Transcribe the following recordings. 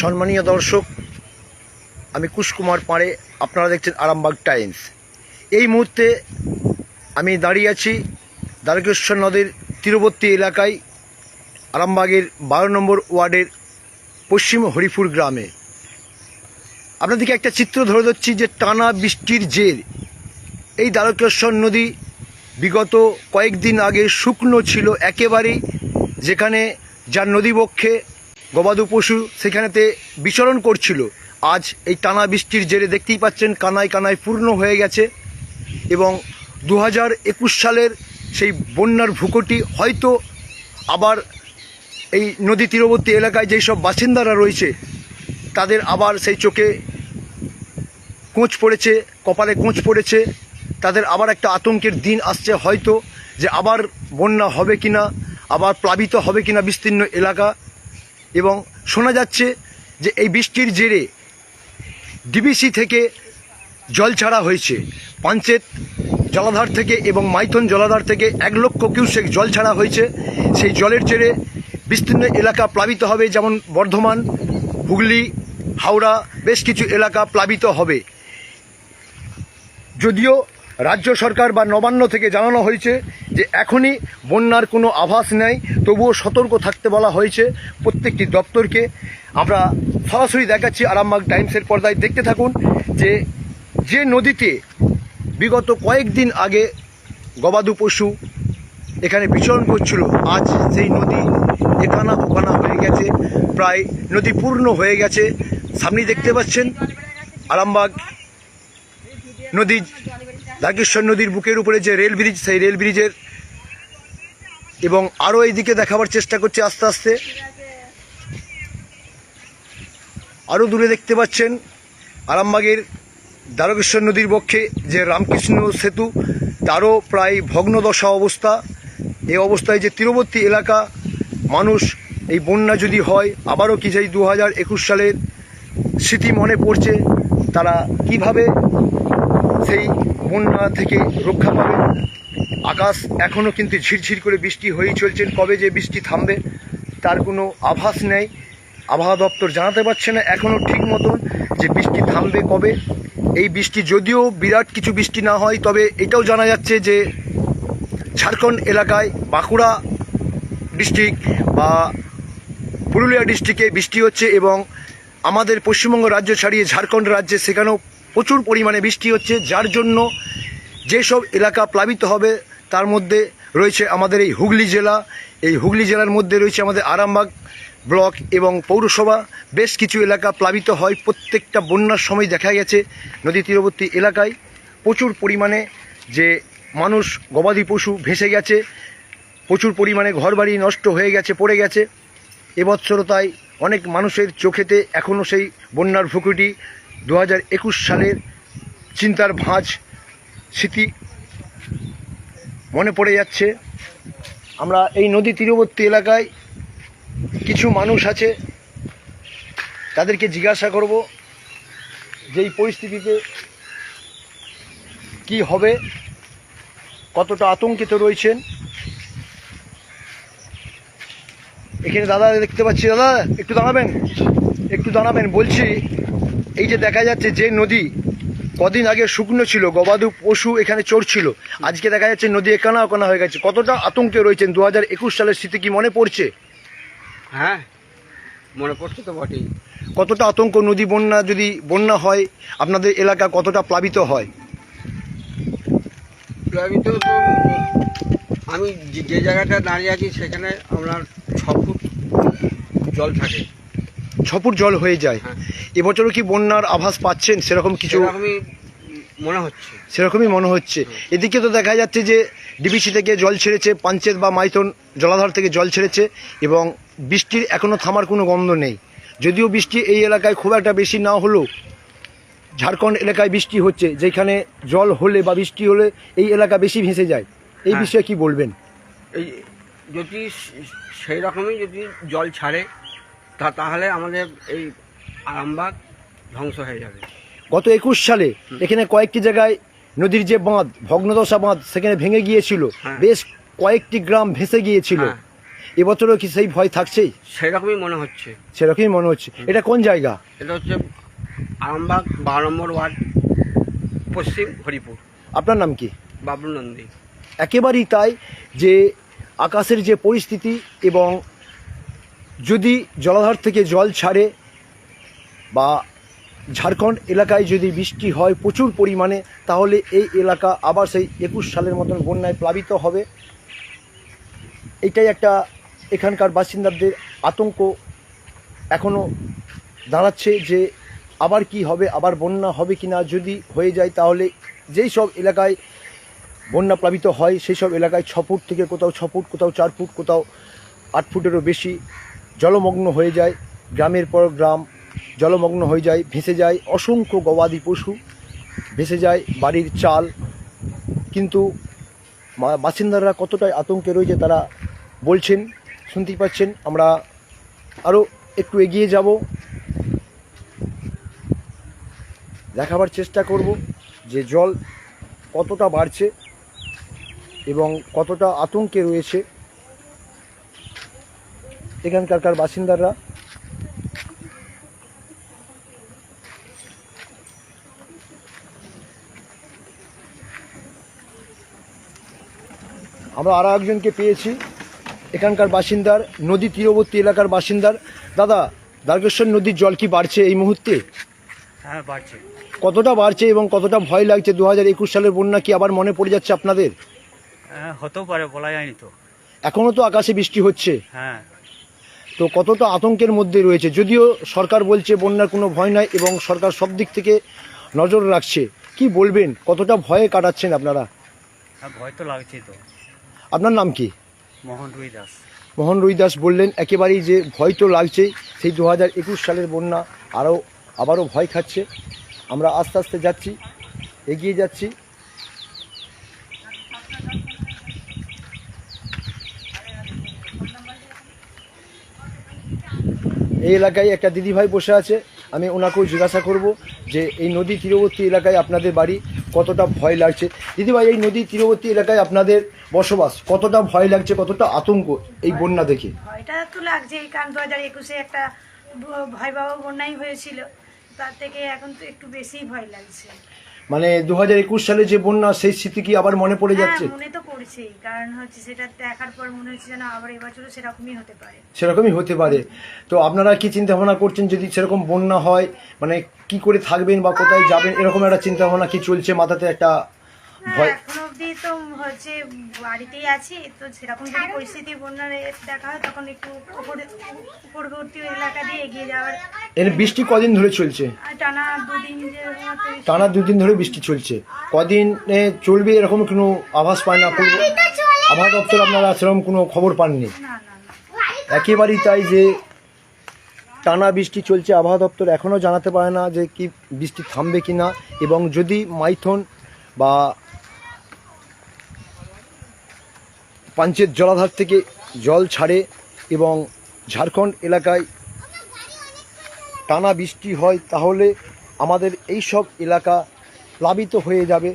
সম্মানীয় দর্শক, আমি কুশকুমার পাড়ে, আপনারা দেখছেন আরামবাগ টাইমস। এই মুহূর্তে আমি দাঁড়িয়ে আছি দ্বারকেশ্বর নদীর তীরবর্তী এলাকায়, আরামবাগের বারো নম্বর ওয়ার্ডের পশ্চিম হরিপুর গ্রামে। আপনাদেরকে একটা চিত্র ধরে দিচ্ছি যে টানা বৃষ্টির জের। এই দ্বারকেশ্বর নদী বিগত কয়েকদিন আগে শুকনো ছিল একেবারেই, যেখানে যার নদীবক্ষে গবাদু পশু সেখানেতে বিচরণ করছিল। আজ এই টানা বৃষ্টির জেরে দেখতেই পাচ্ছেন কানায় কানায় পূর্ণ হয়ে গেছে এবং দু হাজার একুশ সালের সেই বন্যার ভূকটি হয়তো আবার এই নদী তীরবর্তী এলাকায় যেই সব বাসিন্দারা রয়েছে, তাদের আবার সেই চোখে কোঁচ পড়েছে, কপালে কোঁচ পড়েছে। তাদের আবার একটা আতঙ্কের দিন আসছে হয়তো যে আবার বন্যা হবে কিনা, আবার প্লাবিত হবে কিনা বিস্তীর্ণ এলাকা। এবং শোনা যাচ্ছে যে এই বৃষ্টির জেরে ডিবিসি থেকে জল ছাড়া হয়েছে। পাঞ্চেত জলাধার থেকে এবং মাইথন জলাধার থেকে এক লক্ষ কিউসেক জল ছাড়া হয়েছে। সেই জলের জেরে বিস্তীর্ণ এলাকা প্লাবিত হবে, যেমন বর্ধমান, হুগলি, হাওড়া, বেশ কিছু এলাকা প্লাবিত হবে। যদিও রাজ্য সরকার বা নবান্ন থেকে জানানো হয়েছে যে এখনই বন্যার কোনো আভাস নেই, তবুও সতর্ক থাকতে বলা হয়েছে প্রত্যেকটি দপ্তরকে। আমরা সরাসরি দেখাচ্ছি আরামবাগ টাইমসের পর্দায়। দেখতে থাকুন যে যে নদীতে বিগত কয়েকদিন আগে গবাদু পশু এখানে বিচরণ করছিল, আজ সেই নদী এখানা ওখানা হয়ে গেছে, প্রায় নদী পূর্ণ হয়ে গেছে। সামনেই দেখতে পাচ্ছেন আরামবাগ নদী দ্বারকেশ্বর নদীর বুকের উপরে যে রেল ব্রিজ, সেই রেল ব্রিজের এবং আরও এইদিকে দেখাবার চেষ্টা করছে আস্তে আস্তে। আরও দূরে দেখতে পাচ্ছেন আরামবাগের দ্বারকেশ্বর নদীর পক্ষে যে রামকৃষ্ণ সেতু, তারও প্রায় ভগ্নদশা অবস্থা। এই অবস্থায় যে তীরবর্তী এলাকা, মানুষ এই বন্যা যদি হয়, আবারও কি সেই দু সালের স্মৃতি মনে পড়ছে, তারা কীভাবে বন্যা থেকে রক্ষা পাবে। আকাশ এখনও কিন্তু ঝিরঝির করে বৃষ্টি হয়েই চলছেন কবে যে বৃষ্টি থামবে, তার কোনো আভাস নেই। আবহাওয়া দপ্তর জানাতে পারছে না এখনও ঠিক মতন যে বৃষ্টি থামবে কবে। এই বৃষ্টি যদিও বিরাট কিছু বৃষ্টি না হয়, তবে এটাও জানা যাচ্ছে যে ঝাড়খণ্ড এলাকায় বাঁকুড়া ডিস্ট্রিক্ট বা পুরুলিয়া ডিস্ট্রিক্টে বৃষ্টি হচ্ছে এবং আমাদের পশ্চিমবঙ্গ রাজ্য ছাড়িয়ে ঝাড়খণ্ড রাজ্যে সেখানেও প্রচুর পরিমাণে বৃষ্টি হচ্ছে, যার জন্য যেসব এলাকা প্লাবিত হবে, তার মধ্যে রয়েছে আমাদের এই হুগলি জেলা। এই হুগলি জেলার মধ্যে রয়েছে আমাদের আরামবাগ ব্লক এবং পৌরসভা। বেশ কিছু এলাকা প্লাবিত হয়, প্রত্যেকটা বন্যার সময় দেখা গেছে নদী তীরবর্তী এলাকায়। প্রচুর পরিমাণে যে মানুষ, গবাদি পশু ভেসে গেছে, প্রচুর পরিমাণে ঘরবাড়ি নষ্ট হয়ে গেছে, পড়ে গেছে। এবছরও তাই অনেক মানুষের চোখেতে এখনও সেই বন্যার ভুকুটি। দু হাজার একুশ সালের চিন্তার ভাঁজ স্মৃতি মনে পড়ে যাচ্ছে। আমরা এই নদী তীরবর্তী এলাকায় কিছু মানুষ আছে, তাদেরকে জিজ্ঞাসা করব যে এই পরিস্থিতিতে কি হবে, কতটা আতঙ্কিত রয়েছেন। এখানে দাদা দেখতে পাচ্ছি, দাদা একটু দাঁড়াবেন একটু দাঁড়াবেন, বলছি এই যে দেখা যাচ্ছে যে নদী কদিন আগে শুকনো ছিল গবাদু পশু এখানে চড়ছিল। আজকে দেখা যাচ্ছে নদী একানা ওকানা হয়ে গেছে। কতটা আতঙ্কে রয়েছেন? দু হাজার একুশ সালের স্মৃতি কি মনে পড়ছে? হ্যাঁ মনে পড়ছে তো বটেই। কতটা আতঙ্ক নদী বন্যা যদি বন্যা হয় আপনাদের এলাকা কতটা প্লাবিত হয়? প্লাবিত তো আমি যে- যে জায়গাটা দাঁড়িয়ে আছি সেখানে আপনার ছ ফুট জল থাকে। ছ ফুট জল হয়ে যায়। হ্যাঁ। এবছরও কি বন্যার আভাস পাচ্ছেন? সেরকম কিছু মনে হচ্ছে। সেরকমই মনে হচ্ছে। এদিকে তো দেখা যাচ্ছে যে ডিবিসি থেকে জল ছেড়েছে পাঞ্চেত বা মাইথন জলাধার থেকে জল ছেড়েছে এবং বৃষ্টির এখনও থামার কোনো গন্ধ নেই। যদিও বৃষ্টি এই এলাকায় খুব একটা বেশি না হলেও ঝাড়খণ্ড এলাকায় বৃষ্টি হচ্ছে যেখানে জল হলে বা বৃষ্টি হলে এই এলাকা বেশি ভেসে যায়। এই হ্যাঁ। বিষয়ে কি বলবেন? এই যদি সেই রকমই যদি জল ছাড়ে তা তাহলে আমাদের এই আরামবাগ ধ্বংস হয়ে যাবে। গত একুশ সালে এখানে কয়েকটি জায়গায় নদীর যে বাঁধ ভগ্নদশা বাঁধ সেখানে ভেঙে গিয়েছিল। হ্যাঁ। বেশ কয়েকটি গ্রাম ভেসে গিয়েছিল। হ্যাঁ। এবছরও কি সেই ভয় থাকছেই? সেরকমই মনে হচ্ছে। সেরকমই মনে হচ্ছে। এটা কোন জায়গা? এটা হচ্ছে আরামবাগ বারো নম্বর ওয়ার্ড পশ্চিম হরিপুর। আপনার নাম কি? বাবলু নন্দী। একেবারেই তাই যে আকাশের যে পরিস্থিতি এবং যদি জলাধার থেকে জল ছাড়ে বা ঝাড়খণ্ড এলাকায় যদি বৃষ্টি হয় প্রচুর পরিমাণে, তাহলে এই এলাকা আবার সেই একুশ সালের মতন বন্যায় প্লাবিত হবে। এটাই একটা এখানকার বাসিন্দাদের আতঙ্ক এখনও দাঁড়াচ্ছে যে আবার কি হবে, আবার বন্যা হবে কি না যদি হয়ে যায়, তাহলে যেই সব এলাকায় বন্যা প্লাবিত হয়, সেই সব এলাকায় ছ ফুট থেকে কোথাও ছ ফুট, কোথাও চার ফুট, কোথাও আট ফুটেরও বেশি জলমগ্ন হয়ে যায়, গ্রামের পর গ্রাম জলমগ্ন হয়ে যায়, ভেসে যায় অসংখ্য গবাদি পশু, ভেসে যায় বাড়ির চাল। কিন্তু বাসিন্দারা কতটাই আতঙ্কে রয়েছে তারা বলছেন, শুনতেই পাচ্ছেন, আমরা আরও একটু এগিয়ে যাব। দেখাবার চেষ্টা করব যে জল কতটা বাড়ছে এবং কতটা আতঙ্কে রয়েছে। এখানকার বাসিন্দারা। আমরা আরও একজনকে পেয়েছি। এখানকার বাসিন্দার নদী তীরবর্তী এলাকার বাসিন্দার। দাদা দ্বারকেশ্বর নদীর জল কি বাড়ছে এই মুহূর্তে? হ্যাঁ বাড়ছে। কতটা বাড়ছে এবং কতটা ভয় লাগছে? দু হাজার একুশ সালের বন্যা কি আবার মনে পড়ে যাচ্ছে আপনাদের? হ্যাঁ হতেও পারে বলা যায়নি তো। এখনও তো আকাশে বৃষ্টি হচ্ছে। হ্যাঁ। তো কতটা আতঙ্কের মধ্যে রয়েছে? যদিও সরকার বলছে বন্যার কোনো ভয় নাই এবং সরকার সব দিক থেকে নজর রাখছে। কি বলবেন? কতটা ভয়ে কাটাচ্ছেন আপনারা? হ্যাঁ ভয় তো লাগছে তো। আপনার নাম কি? মোহন রুই দাস। মোহন রুইদাস বললেন একেবারেই যে ভয় তো লাগছেই সেই দু হাজার একুশ সালের বন্যা আরও আবারও ভয় খাচ্ছে। আমরা আস্তে আস্তে যাচ্ছি এগিয়ে যাচ্ছি। এই এলাকায় একটা দিদিভাই বসে আছে, আমি ওনাকেও জিজ্ঞাসা করব যে এই নদী তীরবর্তী এলাকায় আপনাদের বাড়ি কতটা ভয় লাগছে? দিদিভাই, এই নদী তীরবর্তী এলাকায় আপনাদের বসবাস কতটা ভয় লাগছে, কতটা আতঙ্ক এই বন্যা দেখে? ভয়টা তো লাগছে এই কারণ দু হাজার একুশে একটা ভয়াবহ বন্যাই হয়েছিল। তার থেকে এখন তো একটু বেশিই ভয় লাগছে। মানে দু হাজার একুশ সালে যে বন্যা সেই স্মৃতি কি আবার মনে পড়ে হ্যাঁ যাচ্ছে? মনে তো কারণ হচ্ছে সেটা দেখার পর মনে হচ্ছে যেন আবার এবছরও সেরকমই হতে পারে। সেরকমই হতে পারে। তো আপনারা কি চিন্তা ভাবনা করছেন যদি সেরকম বন্যা হয়? মানে কি করে থাকবেন বা কোথায় যাবেন? এরকম একটা চিন্তা ভাবনা কি চলছে? মাথাতে একটা এখন অবধি তো হচ্ছে বাড়িতেই আছি তো সেরকম যদি পরিস্থিতি বন্যার দেখা হয় তখন একটু উপরবর্তী এলাকা দিয়ে এগিয়ে যাওয়ার এর বৃষ্টি কদিন ধরে চলছে? টানা দুদিন যে টানা দুদিন ধরে বৃষ্টি চলছে। কদিন চলবে এরকম কোনো আভাস পায় না? আবহাওয়া দপ্তর আপনারা সেরকম কোনো খবর পাননি? না না না। একেবারেই তাই যে টানা বৃষ্টি চলছে আবহাওয়া দপ্তর এখনও জানাতে পারে না যে কি বৃষ্টি থামবে কি না এবং যদি মাইথন বা পাঞ্চের জলাধার থেকে জল ছাড়ে এবং ঝাড়খণ্ড এলাকায় টানা বৃষ্টি হয়, তাহলে আমাদের এই সব এলাকা প্লাবিত হয়ে যাবে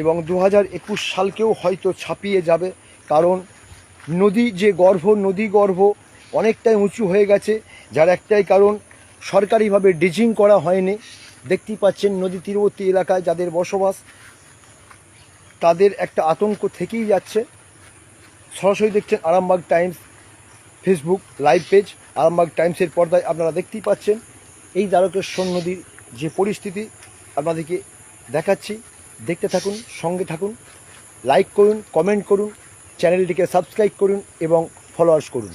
এবং দু হাজার একুশ সালকেও হয়তো ছাপিয়ে যাবে কারণ নদী যে গর্ভ, নদী গর্ভ অনেকটাই উঁচু হয়ে গেছে, যার একটাই কারণ সরকারিভাবে ডিজিং করা হয়নি। দেখতেই পাচ্ছেন নদী তীরবর্তী এলাকায় যাদের বসবাস, তাদের একটা আতঙ্ক থেকেই যাচ্ছে। সরাসরি দেখছেন Arambagh Times Facebook live page, Arambagh টাইমসের পর্দায় আপনারা দেখতেই পাচ্ছেন। এই দ্বারকেশ্বর নদীর যে পরিস্থিতি, আপনাদেরকে দেখাচ্ছি। দেখতে থাকুন, সঙ্গে থাকুন, লাইক করুন, কমেন্ট করুন, চ্যানেলটিকে সাবস্ক্রাইব করুন এবং ফলোয়ার্স করুন।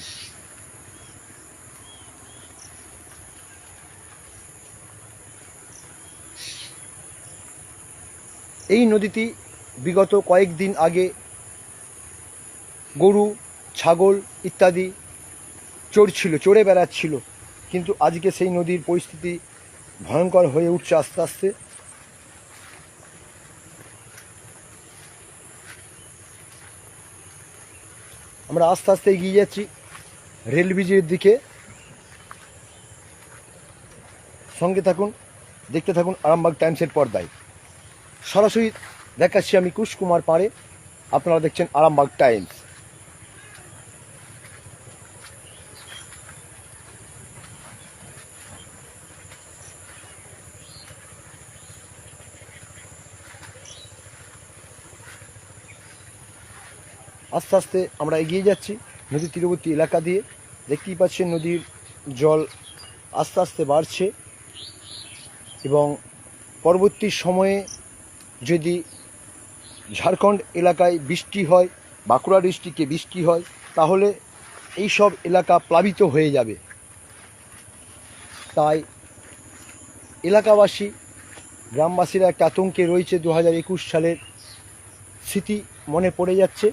এই নদীটি বিগত কয়েকদিন আগে গরু, ছাগল ইত্যাদি চড়ছিল চড়ে বেড়াচ্ছিল। কিন্তু আজকে সেই নদীর পরিস্থিতি ভয়ঙ্কর হয়ে উঠছে আস্তে আস্তে। আমরা আস্তে আস্তে এগিয়ে যাচ্ছি রেল ব্রিজের দিকে। সঙ্গে থাকুন, দেখতে থাকুন আরামবাগ টাইমসের পর্দায়। সরাসরি দেখাচ্ছি আমি কুশ কুমার পাড়ে। আপনারা দেখছেন আরামবাগ টাইমস। আস্তে আস্তে আমরা এগিয়ে যাচ্ছি নদীর তীরবর্তী এলাকা দিয়ে। দেখতেই পাচ্ছেন নদীর জল আস্তে আস্তে বাড়ছে এবং পরবর্তী সময়ে যদি ঝাড়খণ্ড এলাকায় বৃষ্টি হয়, বাঁকুড়া ডিস্ট্রিক্টে বৃষ্টি হয়, তাহলে এই সব এলাকা প্লাবিত হয়ে যাবে। তাই এলাকাবাসী, গ্রামবাসীরা একটা আতঙ্কে রয়েছে দু হাজার একুশ সালের স্মৃতি মনে পড়ে যাচ্ছে।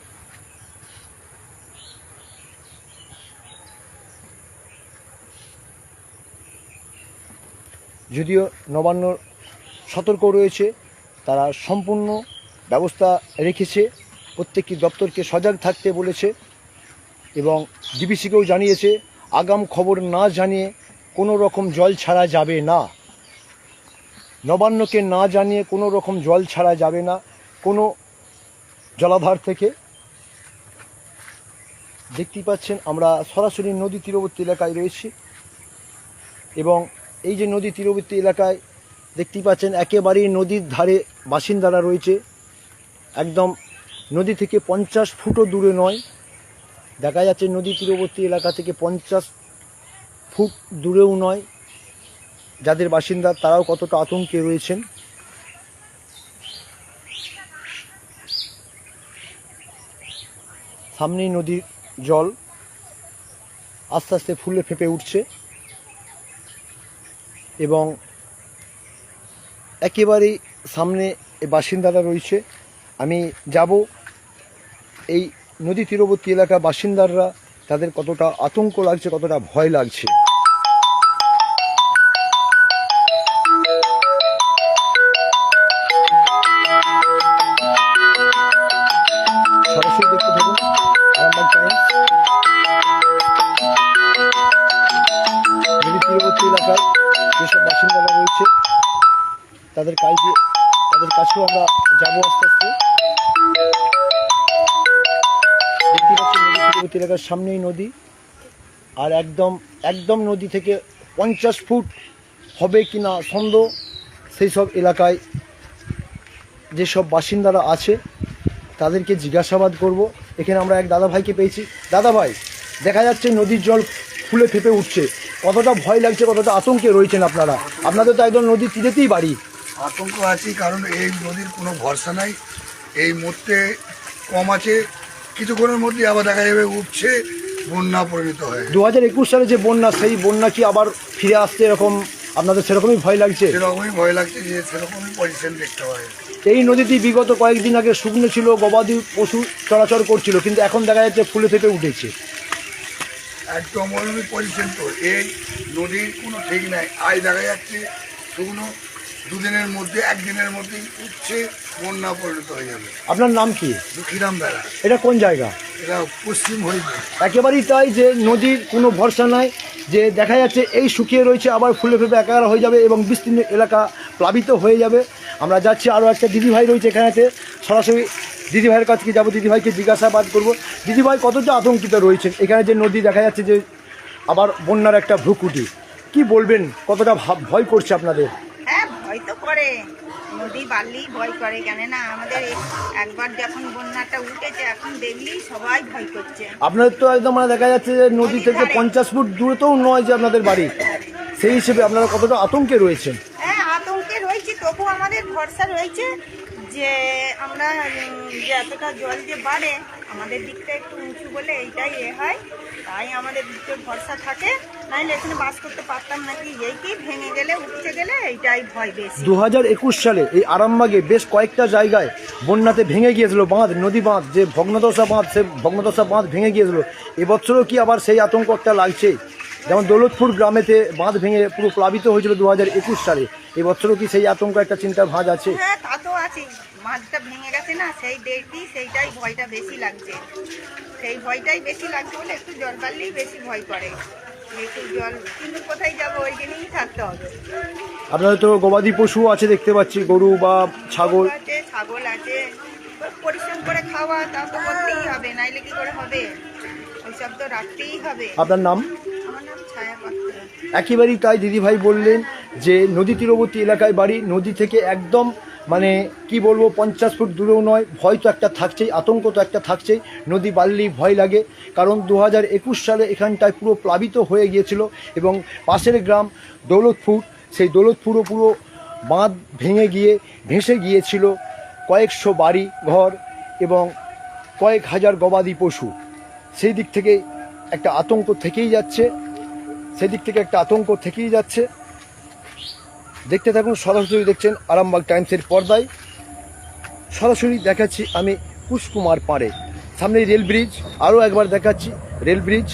যদিও নবান্ন সতর্ক রয়েছে, তারা সম্পূর্ণ ব্যবস্থা রেখেছে, প্রত্যেকটি দপ্তরকে সজাগ থাকতে বলেছে এবং ডিবিসিকেও জানিয়েছে, আগাম খবর না জানিয়ে কোনো রকম জল ছাড়া যাবে না। নবান্নকে না জানিয়ে কোনো রকম জল ছাড়া যাবে না, কোনো জলাধার থেকে। দেখতেই পাচ্ছেন, আমরা সরাসরি নদী তীরবর্তী এলাকায় রয়েছি এবং এই যে নদী তীরবর্তী এলাকায় দেখতেই পাচ্ছেন, একেবারেই নদীর ধারে বাসিন্দারা রয়েছে। একদম নদী থেকে পঞ্চাশ ফুটও দূরে নয়। দেখা যাচ্ছে নদী তীরবর্তী এলাকা থেকে পঞ্চাশ ফুট দূরেও নয়। যাদের বাসিন্দা, তারাও কতটা আতঙ্কে রয়েছেন। সামনেই নদীর জল আস্তে আস্তে ফুলে ফেপে উঠছে। এবং একেবারেই সামনে বাসিন্দারা রয়েছে। আমি যাব। এই নদী তীরবর্তী এলাকার বাসিন্দাররা তাদের কতটা আতঙ্ক লাগছে, কতটা ভয় লাগছে। তীরবর্তী এলাকার সামনেই নদী। আর একদম একদম নদী থেকে পঞ্চাশ ফুট হবে কি না সন্দেহ, সেই সব এলাকায় যেসব বাসিন্দারা আছে, তাদেরকে জিজ্ঞাসাবাদ করব। এখানে আমরা এক দাদা ভাইকে পেয়েছি। দাদা ভাই দেখা যাচ্ছে নদীর জল ফুলে ফেপে উঠছে। কতটা ভয় লাগছে, কতটা আতঙ্কে রয়েছেন আপনারা? আপনাদের তো একদম নদীর তীরেতেই বাড়ি। আতঙ্ক আছি, কারণ এই নদীর কোনো ভরসা নাই। এই মুহূর্তে কম আছে কিছুক্ষণের মধ্যে আবার দেখা যাবে উঠছে বন্যা পরিণত হয়। দু হাজার একুশ সালে যে বন্যা সেই বন্যা কি আবার ফিরে আসছে এরকম? আপনাদের সেরকমই ভয় লাগছে? সেরকমই ভয় লাগছে যে সেরকমই পজিশন দেখতে হয় এই নদীটি বিগত কয়েকদিন আগে শুকনো ছিল গবাদি পশু চলাচল করছিল কিন্তু এখন দেখা যাচ্ছে ফুলে থেকে উঠেছে। একদম পজিশন তো। এই নদীর কোনো ঠিক নাই। আজ দেখা যাচ্ছে শুকনো দুদিনের মধ্যে একদিনের মধ্যেই উঠছে বন্যা পরিণত হয়ে যাবে। আপনার নাম কি? দুঃখিরাম বেড়া এটা কোন জায়গা? এটা পশ্চিম হইবে একেবারেই তাই যে নদীর কোনো ভরসা নাই যে দেখা যাচ্ছে এই শুকিয়ে রয়েছে আবার ফুলে ফেপে একাকার হয়ে যাবে এবং বিস্তীর্ণ এলাকা প্লাবিত হয়ে যাবে। আমরা যাচ্ছি আরও একটা দিদিভাই রয়েছে এখানেতে সরাসরি দিদিভাইয়ের কাছে যাব দিদিভাইকে জিজ্ঞাসাবাদ করব। দিদিভাই কতটা আতঙ্কিত রয়েছেন? এখানে যে নদী দেখা যাচ্ছে যে আবার বন্যার একটা ভ্রুকুটি। কি বলবেন? কতটা ভয় করছে আপনাদের? ভয় তো করে। নদী বাড়লেই ভয় করে কেন না আমাদের একবার যখন বন্যাটা উঠেছে এখন দেখলেই সবাই ভয় করছে। আপনাদের তো একদম মানে দেখা যাচ্ছে যে নদী থেকে পঞ্চাশ ফুট দূরতেও নয় যে আপনাদের বাড়ি। সেই হিসেবে আপনারা কতটা আতঙ্কে রয়েছেন? হ্যাঁ আতঙ্কে রয়েছে। তবু আমাদের ভরসা রয়েছে যে আমরা যে এতটা জল যে বাড়ে আমাদের দিকটা একটু উঁচু বলে এইটাই এ হয়। তাই আমাদের দিকটা ভরসা থাকে। নাহলে এখানে বাস করতে পারতাম নাকি? এই কি ভেঙে গেলে উঠতে গেলে? এইটাই ভয় বেশি। দু হাজার একুশ সালে এই আরামবাগে বেশ কয়েকটা জায়গায় বন্যাতে ভেঙে গিয়েছিল বাঁধ নদী বাঁধ যে ভগ্নদশা বাঁধ সে ভগ্নদশা বাঁধ ভেঙে গিয়েছিল। এবছরও কি আবার সেই আতঙ্ক একটা লাগছে? যেমন দৌলতপুর গ্রামেতে বাঁধ ভেঙে পুরো প্লাবিত হয়েছিল দু হাজার একুশ সালে। এবছরও কি সেই আতঙ্ক একটা চিন্তার ভাঁজ আছে? হ্যাঁ তা তো আছে মাছটা ভেঙে গেছে না সেই দেখি সেইটাই ভয়টা বেশি লাগছে। সেই ভয়টাই বেশি লাগছে বলে একটু জল বাড়লেই বেশি ভয় করে। একটু জল। কিন্তু কোথায় যাব? ওই জন্যই থাকতে হবে। আপনাদের তো গবাদি পশু আছে দেখতে পাচ্ছি গরু বা ছাগল। আছে ছাগল আছে। পরিশ্রম করে খাওয়া তা তো করতেই হবে নাইলে কি করে হবে? ওইসব তো রাখতেই হবে। আপনার নাম? আমার নাম ছায়া ছায়াপত্র একেবারেই তাই দিদিভাই বললেন যে নদী তীরবর্তী এলাকায় বাড়ি নদী থেকে একদম মানে কি বলব, পঞ্চাশ ফুট দূরেও নয়, ভয় তো একটা থাকছেই, আতঙ্ক তো একটা থাকছেই, নদী বাড়লেই ভয় লাগে। কারণ দু হাজার একুশ সালে এখানটায় পুরো প্লাবিত হয়ে গিয়েছিল এবং পাশের গ্রাম দৌলতপুর, সেই দৌলতপুরও পুরো বাঁধ ভেঙে গিয়ে ভেসে গিয়েছিল কয়েকশো বাড়ি ঘর এবং কয়েক হাজার গবাদি পশু। সেই দিক থেকে একটা আতঙ্ক থেকেই যাচ্ছে সেদিক থেকে একটা আতঙ্ক থেকেই যাচ্ছে। দেখতে থাকুন, সরাসরি দেখছেন আরামবাগ টাইমসের পর্দায়। সরাসরি দেখাচ্ছি আমি কুশকুমার পাড়ে। সামনে রেল ব্রিজ, আরও একবার দেখাচ্ছি রেল ব্রিজ।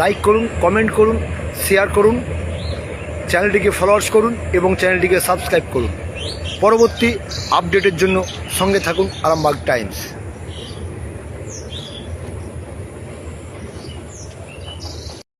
লাইক করুন কমেন্ট করুন শেয়ার করুন চ্যানেলটিকে ফলোয়ার্স করুন এবং চ্যানেলটিকে সাবস্ক্রাইব করুন। পরবর্তী আপডেটের জন্য সঙ্গে থাকুন আরামবাগ টাইমস।